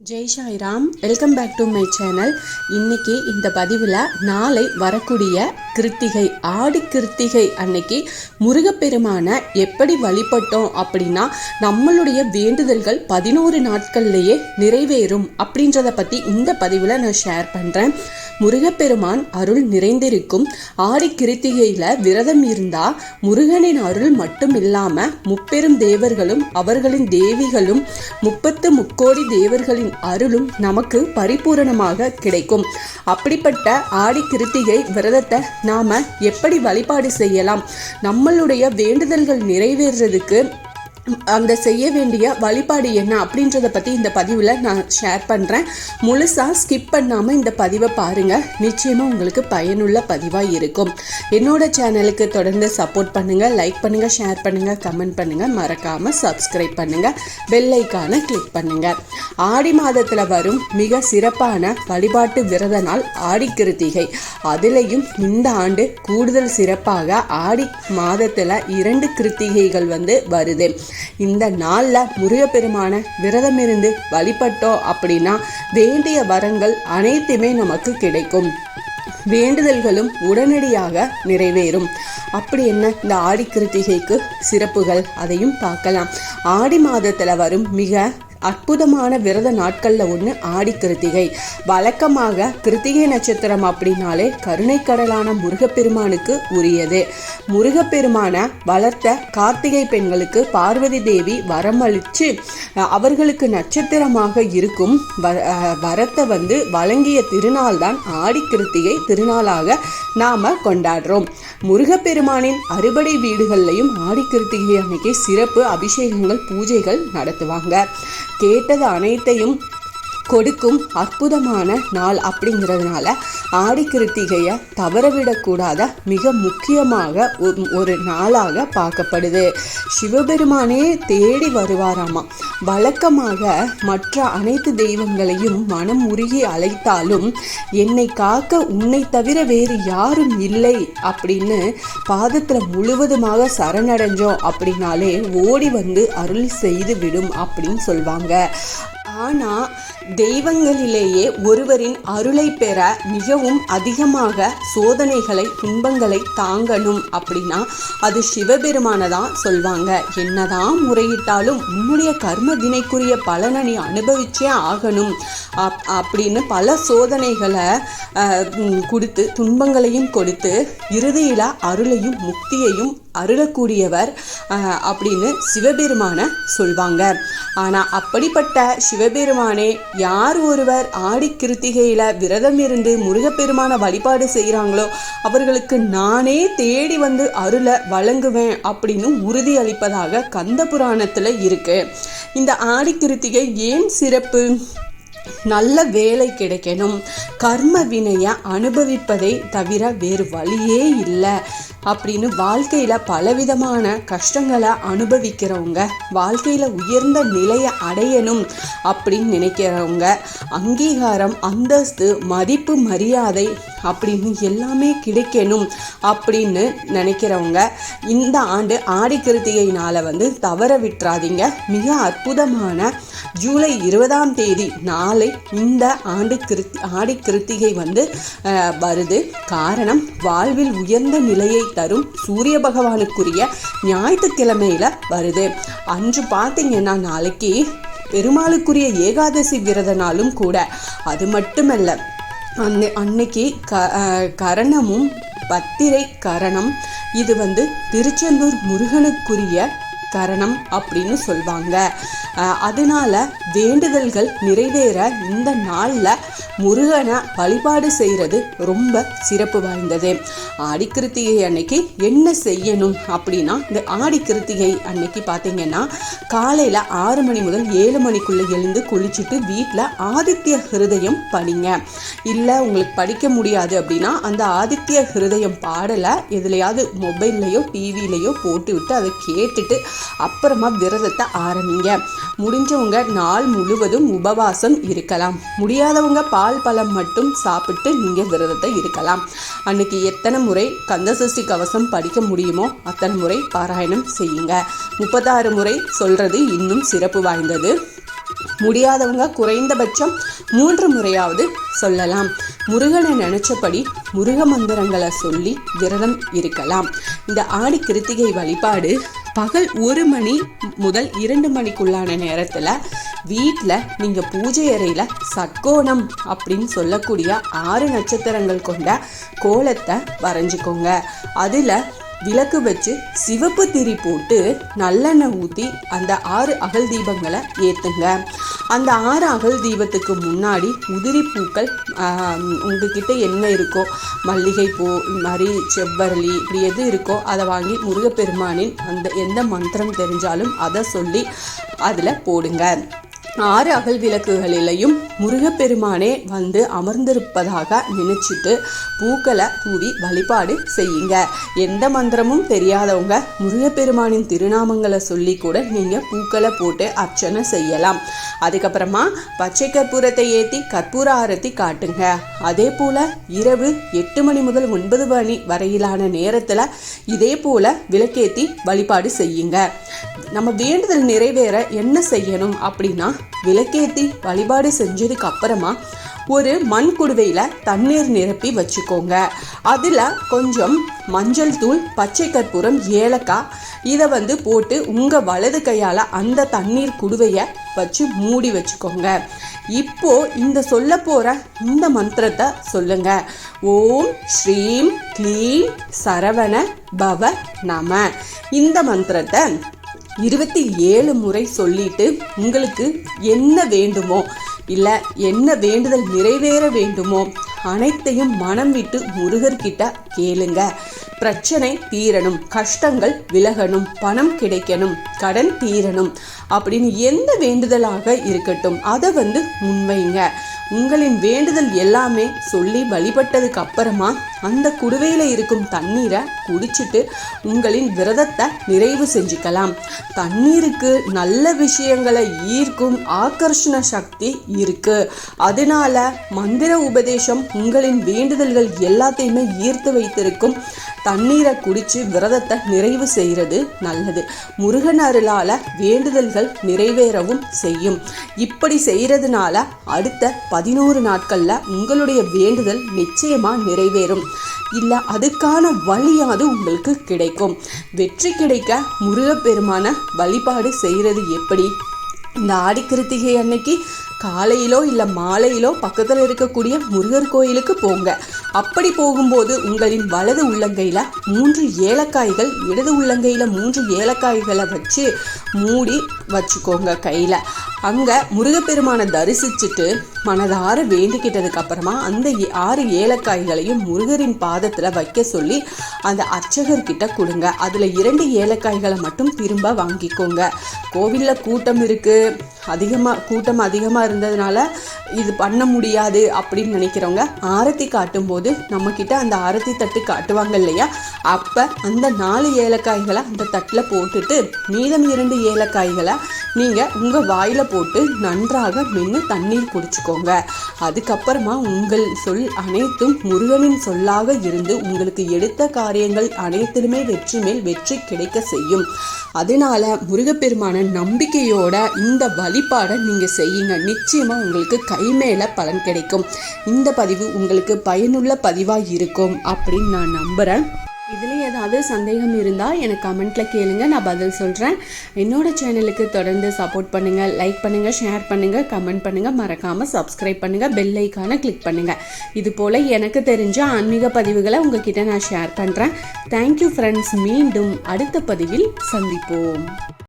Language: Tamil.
Jai Sairam welcome back to my channel. இன்னைக்கு இந்த பதிவில் நாளை வரக்கூடிய கிருத்திகை ஆடி கிருத்திகை அன்னைக்கு முருகப்பெருமான எப்படி வழிபட்டோம் அப்படின்னா நம்மளுடைய வேண்டுதல்கள் பதினோரு நாட்கள்லேயே நிறைவேறும் அப்படின்றத பற்றி இந்த பதிவில் நான் ஷேர் பண்ணுறேன் முருகப்பெருமான் அருள் நிறைந்திருக்கும். ஆடி கிருத்திகையில் விரதம் இருந்தால் முருகனின் அருள் மட்டும் இல்லாமல் முப்பெரும் தேவர்களும் அவர்களின் தேவிகளும் முப்பத்து முக்கோடி தேவர்களின் அருளும் நமக்கு பரிபூரணமாக கிடைக்கும். அப்படிப்பட்ட ஆடி கிருத்திகை விரதத்தை நாம எப்படி வழிபாடு செய்யலாம்? நம்மளுடைய வேண்டுதல்கள் நிறைவேறதுக்கு அந்த செய்ய வேண்டிய வழிபாடு என்ன அப்படின்றத பற்றி இந்த பதிவில் நான் ஷேர் பண்ணுறேன் முழுசாக ஸ்கிப் பண்ணாமல் இந்த பதிவை பாருங்கள் நிச்சயமாக உங்களுக்கு பயனுள்ள பதிவாக இருக்கும். என்னோட சேனலுக்கு தொடர்ந்து சப்போர்ட் பண்ணுங்கள் லைக் பண்ணுங்கள் ஷேர் பண்ணுங்கள் கமெண்ட் பண்ணுங்கள் மறக்காமல் சப்ஸ்கிரைப் பண்ணுங்கள் பெல்லைக்கான கிளிக் பண்ணுங்கள் ஆடி மாதத்தில் வரும் மிக சிறப்பான வழிபாட்டு விரத நாள் ஆடி கிருத்திகை. அதுலேயும் இந்த ஆண்டு கூடுதல் சிறப்பாக ஆடி மாதத்தில் இரண்டு கிருத்திகைகள் வந்து வருது. இந்த நாளில் முருகப்பெருமான விரதம் இருந்து வழிபட்டோம் அப்படின்னா வேண்டிய வரங்கள் அனைத்துமே நமக்கு கிடைக்கும். வேண்டுதல்களும் உடனடியாக நிறைவேறும். அப்படி என்ன? இந்த ஆடி கிருத்திகைக்கு சிறப்புகள் அதையும் பார்க்கலாம். ஆடி மாதத்தில் வரும் மிக அற்புதமான விரத நாட்களில் ஒன்று ஆடி கிருத்திகை. வழக்கமாக கிருத்திகை நட்சத்திரம் அப்படின்னாலே கருணைக்கடலான முருகப்பெருமானுக்கு உரியது. முருகப்பெருமான வளர்த்த கார்த்திகை பெண்களுக்கு பார்வதி தேவி வரமளித்து அவர்களுக்கு நட்சத்திரமாக இருக்கும் வரத்தை வந்து வழங்கிய திருநாள் தான் ஆடி கிருத்திகை திருநாளாக நாம கொண்டாடுறோம். முருகப்பெருமானின் அறுபடை வீடுகள்லையும் ஆடி கிருத்திகை அன்னைக்கு சிறப்பு அபிஷேகங்கள் பூஜைகள் நடத்துவாங்க. கேட்டது அனைத்தையும் கொடுக்கும் அற்புதமான நாள் அப்படிங்கிறதுனால ஆடி கிருத்திகையை தவறவிடக்கூடாத மிக முக்கியமாக ஒரு நாளாக பார்க்கப்படுது. சிவபெருமானே தேடி வருவாராமா? வழக்கமாக மற்ற அனைத்து தெய்வங்களையும் மனம் உருகி அழைத்தாலும் என்னை காக்க உன்னை தவிர வேறு யாரும் இல்லை அப்படின்னு பாதத்தில் முழுவதுமாக சரணடைஞ்சோம் அப்படின்னாலே ஓடி வந்து அருள் செய்து விடும் அப்படின்னு சொல்வாங்க. ஆனால் தெய்வங்களிலேயே ஒருவரின் அருளை பெற மிகவும் அதிகமாக சோதனைகளை துன்பங்களை தாங்கணும் அப்படின்னா அது சிவபெருமான தான் சொல்வாங்க. என்னதான் முறையிட்டாலும் உன்னுடைய கர்ம வினைக்குரிய பலனை நீ அனுபவிச்சே ஆகணும். அப் அப்படின்னு பல சோதனைகளை கொடுத்து துன்பங்களையும் கொடுத்து இறுதியில் அருளையும் முக்தியையும் அருளக்கூடியவர் அப்படின்னு சிவபெருமான சொல்வாங்க. ஆனால் அப்படிப்பட்ட சிவபெருமானே யார் ஒருவர் ஆடி கிருத்திகையில் விரதம் இருந்து முருகப்பெருமான வழிபாடு செய்கிறாங்களோ அவர்களுக்கு நானே தேடி வந்து அருளை வழங்குவேன் அப்படின்னு உறுதி அளிப்பதாக கந்த புராணத்தில் இருக்கு. இந்த ஆடி கிருத்திகை ஏன் சிறப்பு? நல்ல வேலை கிடைக்கணும். கர்ம வினையை அனுபவிப்பதை தவிர வேறு வழியே இல்லை அப்படின்னு வாழ்க்கையில் பலவிதமான கஷ்டங்களை அனுபவிக்கிறவங்க வாழ்க்கையில் உயர்ந்த நிலையை அடையணும் அப்படின்னு நினைக்கிறவங்க அங்கீகாரம் அந்தஸ்து மதிப்பு மரியாதை அப்படின்னு எல்லாமே கிடைக்கணும் அப்படின்னு நினைக்கிறவங்க இந்த ஆண்டு ஆடி கிருத்திகையினால் வந்து தவற விட்டுறாதீங்க. மிக அற்புதமான ஜூலை இருபதாம் தேதி நாளை இந்த ஆண்டு கிருத்தி ஆடி கிருத்திகை வந்து வருது. காரணம் வாழ்வில் உயர்ந்த நிலையை தரும் சூரிய பகவானுக்குரிய ஞாயிற்றுக்கிழமையில வருது. அன்று பார்த்தீங்கன்னா நாளைக்கு பெருமாளுக்குரிய ஏகாதசி விரத நாளும் கூட. அது மட்டுமல்ல அன்னை அன்னைக்கு க கரணமும் பத்திரை கரணம். இது வந்து திருச்செந்தூர் முருகனுக்குரிய கரணம் அப்படின்னு சொல்வாங்க. அதனால வேண்டுதல்கள் நிறைவேற இந்த நாளில் முருகனை வழிபாடு செய்கிறது ரொம்ப சிறப்பு வாய்ந்தது. ஆடி கிருத்திகை அன்னைக்கு என்ன செய்யணும் அப்படின்னா இந்த ஆடி கிருத்திகை அன்னைக்கு பார்த்தீங்கன்னா காலையில் ஆறு மணி முதல் ஏழு மணிக்குள்ளே எழுந்து குளிச்சுட்டு வீட்டில் ஆதித்ய ஹிருதயம் படிங்க. இல்லை உங்களுக்கு படிக்க முடியாது அப்படின்னா அந்த ஆதித்ய ஹிருதயம் பாடலை எதுலையாவது மொபைல்லையோ டிவிலையோ போட்டு விட்டு அதை கேட்டுட்டு அப்புறமா விரதத்தை ஆரம்பிங்க. முடிஞ்சவங்க நாள் முழுவதும் உபவாசம் இருக்கலாம். முடியாதவங்க பால் பழம் மட்டும் சாப்பிட்டு நீங்கள் விரதத்தை இருக்கலாம். அன்னைக்கு எத்தனை முறை கந்தசஷ்டி கவசம் படிக்க முடியுமோ அத்தனை முறை பாராயணம் செய்யுங்க. முப்பத்தாறு முறை சொல்கிறது இன்னும் சிறப்பு வாய்ந்தது. முடியாதவங்க குறைந்தபட்சம் மூன்று முறையாவது சொல்லலாம். முருகனை நினைச்சபடி முருக மந்திரங்களை சொல்லி விரதம் இருக்கலாம். இந்த ஆடி கிருத்திகை வழிபாடு பகல் ஒரு மணி முதல் இரண்டு மணிக்குள்ளான நேரத்தில் வீட்டில் நீங்கள் பூஜை அறையில் சக்கோணம் அப்படின்னு சொல்லக்கூடிய ஆறு நட்சத்திரங்கள் கொண்ட கோலத்தை வரைஞ்சிக்கோங்க. அதில் விளக்கு வச்சு சிவப்பு திரி போட்டு நல்லெண்ணெய் ஊற்றி அந்த ஆறு அகல் தீபங்களை ஏற்றுங்க அந்த ஆறு அகல் தீபத்துக்கு முன்னாடி உதிரி பூக்கள் உங்ககிட்ட என்ன இருக்கோ மல்லிகை பூ இந்த மாதிரி செவ்வரளி இப்படி எது இருக்கோ அதை வாங்கி முருகப்பெருமானின் அந்த எந்த மந்திரம் தெரிஞ்சாலும் அதை சொல்லி அதில் போடுங்க. ஆறு அகல் விளக்குகளிலையும் முருகப்பெருமானே வந்து அமர்ந்திருப்பதாக நினைச்சிட்டு பூக்களை தூவி வழிபாடு செய்யுங்க. எந்த மந்திரமும் தெரியாதவங்க முருகப்பெருமானின் திருநாமங்களை சொல்லி கூட நீங்கள் பூக்களை போட்டு அர்ச்சனை செய்யலாம். அதுக்கப்புறமா பச்சை கற்பூரத்தை ஏற்றி கற்பூர ஆரத்தி காட்டுங்க. அதே போல் இரவு எட்டு மணி முதல் ஒன்பது மணி வரையிலான நேரத்தில் இதே போல் விளக்கேற்றி வழிபாடு செய்யுங்க. நம்ம வேண்டுதல் நிறைவேற என்ன செய்யணும் அப்படின்னா விளக்கேற்றி வழிபாடு செஞ்சதுக்கு அப்புறமா ஒரு மண் குடுவையில் தண்ணீர் நிரப்பி வச்சுக்கோங்க. அதில் கொஞ்சம் மஞ்சள் தூள் பச்சை கற்பூரம் ஏலக்காய் இதை வந்து போட்டு உங்கள் வலது கையால் அந்த தண்ணீர் குடுவையை வச்சு மூடி வச்சுக்கோங்க. இப்போ இந்த சொல்ல போகிற இந்த மந்திரத்தை சொல்லுங்க. ஓம் ஸ்ரீம் க்ளீம் சரவண பவ நம. இந்த மந்திரத்தை இருபத்தி ஏழு முறை சொல்லிட்டு உங்களுக்கு என்ன வேண்டுமோ இல்லை என்ன வேண்டுதல் நிறைவேற வேண்டுமோ அனைத்தையும் மனம் விட்டு முருகர்கிட்ட கேளுங்க. பிரச்சனை தீரணும் கஷ்டங்கள் விலகணும் பணம் கிடைக்கணும் கடன் தீரணும் அப்படின்னு எந்த வேண்டுதலாக இருக்கட்டும் அதை வந்து முன்வைங்க. உங்களின் வேண்டுதல் எல்லாமே சொல்லி வழிபட்டதுக்கு அப்புறமா அந்த குடுவையில் இருக்கும் தண்ணீரை குடிச்சிட்டு உங்களின் விரதத்தை நிறைவு செஞ்சுக்கலாம். தண்ணீருக்கு நல்ல விஷயங்களை ஈர்க்கும் ஆகர்ஷண சக்தி இருக்கு. அதனால மந்திர உபதேசம் உங்களின் வேண்டுதல்கள் எல்லாத்தையுமே ஈர்த்து வைத்திருக்கும் தண்ணீரை குடிச்சு விரதத்தை நிறைவு செய்கிறது நல்லது. முருகன் அருளால் வேண்டுதல்கள் நிறைவேறவும் செய்யும். இப்படி செய்கிறதுனால அடுத்த பதினோரு நாட்களில் உங்களுடைய வேண்டுதல் நிச்சயமாக நிறைவேறும். இல்லை அதுக்கான வழியாவது உங்களுக்கு கிடைக்கும். வெற்றி கிடைக்க முருகப்பெருமான வழிபாடு செய்கிறது எப்படி? இந்த ஆடி கிருத்திகை அன்னைக்கு காலையிலோ இல்லை மாலையிலோ பக்கத்தில் இருக்கக்கூடிய முருகர் கோயிலுக்கு போங்க. அப்படி போகும்போது உங்களின் வலது உள்ளங்கையில் மூன்று ஏலக்காய்கள் இடது உள்ளங்கையில் மூன்று ஏலக்காய்களை வச்சு மூடி வச்சுக்கோங்க கையில். அங்கே முருகப்பெருமானை தரிசிச்சுட்டு மனதார வேண்டிக்கிட்டதுக்கு அப்புறமா அந்த ஆறு ஏலக்காய்களையும் முருகரின் பாதத்தில் வைக்க சொல்லி அந்த அர்ச்சகர்கிட்ட கொடுங்க. அதில் இரண்டு ஏலக்காய்களை மட்டும் திரும்ப வாங்கிக்கோங்க. கோவிலில் கூட்டம் இருக்குது அதிகமாக கூட்டம் அதிகமாக இருந்ததுனால இது பண்ண முடியாது அப்படின்னு நினைக்கிறவங்க ஆரத்தி காட்டும்போது நம்மக்கிட்ட அந்த ஆரத்தி தட்டு காட்டுவாங்க இல்லையா? அப்போ அந்த நாலு ஏலக்காய்களை அந்த தட்டில் போட்டுட்டு மீதம் இரண்டு ஏலக்காய்களை நீங்கள் உங்கள் வாயில் போட்டு நன்றாக மென்று தண்ணீர் குடிச்சுக்கோங்க. அதுக்கப்புறமா உங்கள் சொல் அனைத்தும் முருகனின் சொல்லாக இருந்து உங்களுக்கு எடுத்த காரியங்கள் அனைத்திலுமே வெற்றி மேல் வெற்றி கிடைக்க செய்யும். அதனால முருகப்பெருமான நம்பிக்கையோட இந்த வழிபாடை நீங்கள் செய்யுங்க. நிச்சயமாக உங்களுக்கு கை மேலே பலன் கிடைக்கும். இந்த பதிவு உங்களுக்கு பயனுள்ள பதிவாக இருக்கும் அப்படின்னு நான் நம்புகிறேன் இதில் ஏதாவது சந்தேகம் இருந்தால் எனக்கு கமெண்ட்டில் கேளுங்க நான் பதில் சொல்கிறேன் என்னோட சேனலுக்கு தொடர்ந்து சப்போர்ட் பண்ணுங்கள் லைக் பண்ணுங்கள் ஷேர் பண்ணுங்கள் கமெண்ட் பண்ணுங்கள் மறக்காமல் சப்ஸ்கிரைப் பண்ணுங்கள் பெல் ஐக்கானை கிளிக் பண்ணுங்கள் இது போல் எனக்கு தெரிஞ்ச ஆன்மீக பதிவுகளை உங்ககிட்ட நான் ஷேர் பண்ணுறேன் தேங்க்யூ ஃப்ரெண்ட்ஸ் மீண்டும் அடுத்த பதிவில் சந்திப்போம்.